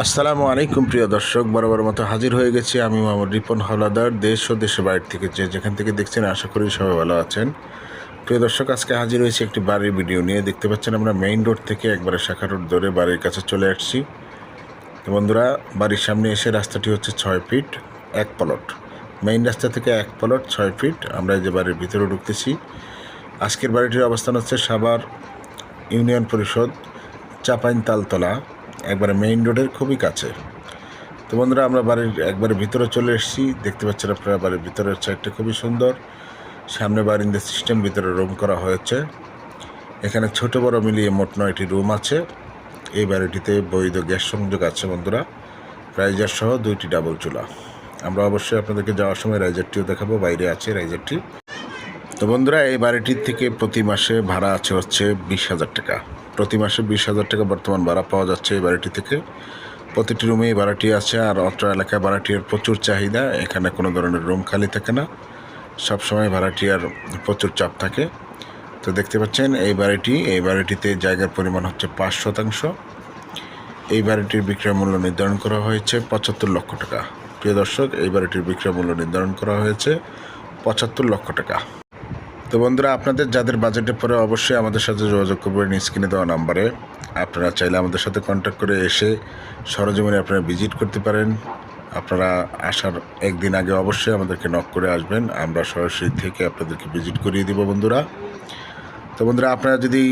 আসসালামু আলাইকুম, প্রিয় দর্শক। বরাবর মতো হাজির হয়ে গেছি আমি মোহাম্মদ রিপন হাওলাদার, দেশ ও দেশের বাইরে থেকে যে যেখান থেকে দেখছেন, আশা করি সবাই ভালো আছেন। প্রিয় দর্শক, আজকে হাজির হয়েছি একটি বাড়ির ভিডিও নিয়ে। দেখতে পাচ্ছেন আমরা মেইন রোড থেকে একবারে শাখা রোড ধরে বাড়ির কাছে চলে আসছি। বন্ধুরা, বাড়ির সামনে এসে রাস্তাটি হচ্ছে ছয় ফিট এক পলট। মেইন রাস্তা থেকে এক পলট ছয় ফিট। আমরা এই যে বাড়ির ভিতরে ঢুকতেছি। আজকের বাড়িটির অবস্থান হচ্ছে সাভার ইউনিয়ন পরিষদ চাপাইন তালতলা একবারে মেইন রোডের খুবই কাছে। তো বন্ধুরা, আমরা বাড়ির একবারে ভিতরে চলে এসেছি। দেখতে পাচ্ছেন আপনারা, বাড়ির ভিতরের সাইডটা খুবই সুন্দর। সামনে বারিন্দা সিস্টেম ভিতরে রুম করা হয়েছে। এখানে ছোট বড় মিলিয়ে মোট নয়টি রুম আছে। এই বাড়িটিতে বৈধ গ্যাস সংযোগ আছে বন্ধুরা। রাইজার সহ দুইটি ডাবল চুলা। আমরা অবশ্যই আপনাদেরকে যাওয়ার সময় রাইজারটিও দেখাবো, বাইরে আছে রাইজারটি তো বন্ধুরা, এই বাড়িটির থেকে প্রতি মাসে ভাড়া আছে হচ্ছে বিশ হাজার টাকা। প্রতি মাসে বিশ হাজার টাকা বর্তমান ভাড়া পাওয়া যাচ্ছে এই বাড়িটি থেকে। প্রতিটি রুমে ভাড়াটি আছে আর অত্র এলাকায় ভাড়াটির প্রচুর চাহিদা, এখানে কোনো ধরনের রুম খালি থাকে না। সবসময় ভাড়াটি আর প্রচুর চাপ থাকে। তো দেখতে পাচ্ছেন, এই বাড়িটি, এই বাড়িটিতে জায়গার পরিমাণ হচ্ছে পাঁচ শতাংশ। এই বাড়িটির বিক্রয় মূল্য নির্ধারণ করা হয়েছে পঁচাত্তর লক্ষ টাকা। প্রিয় দর্শক, এই বাড়িটির বিক্রয় মূল্য নির্ধারণ করা হয়েছে পঁচাত্তর লক্ষ টাকা। তো বন্ধুরা, আপনাদের যাদের বাজেটে পরে অবশ্যই আমাদের সাথে যোগাযোগ করবেন স্ক্রিনে দেওয়া নাম্বারে আপনারা চাইলে আমাদের সাথে কন্ট্যাক্ট করে এসে সরজমিনে আপনারা ভিজিট করতে পারেন। আপনারা আসার একদিন আগে অবশ্যই আমাদেরকে নক করে আসবেন। আমরা সরাসরি থেকে আপনাদেরকে ভিজিট করিয়ে দিব বন্ধুরা। তো বন্ধুরা, আপনারা যদি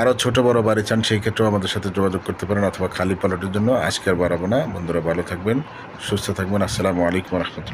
আরও ছোট বড় বাড়ি চান, সেই ক্ষেত্রেও আমাদের সাথে যোগাযোগ করতে পারেন অথবা খালি পালটের জন্য। আজকে আর বাড়াবো না। বন্ধুরা, ভালো থাকবেন, সুস্থ থাকবেন। আসসালামু আলাইকুম রহমতুল্লাহ।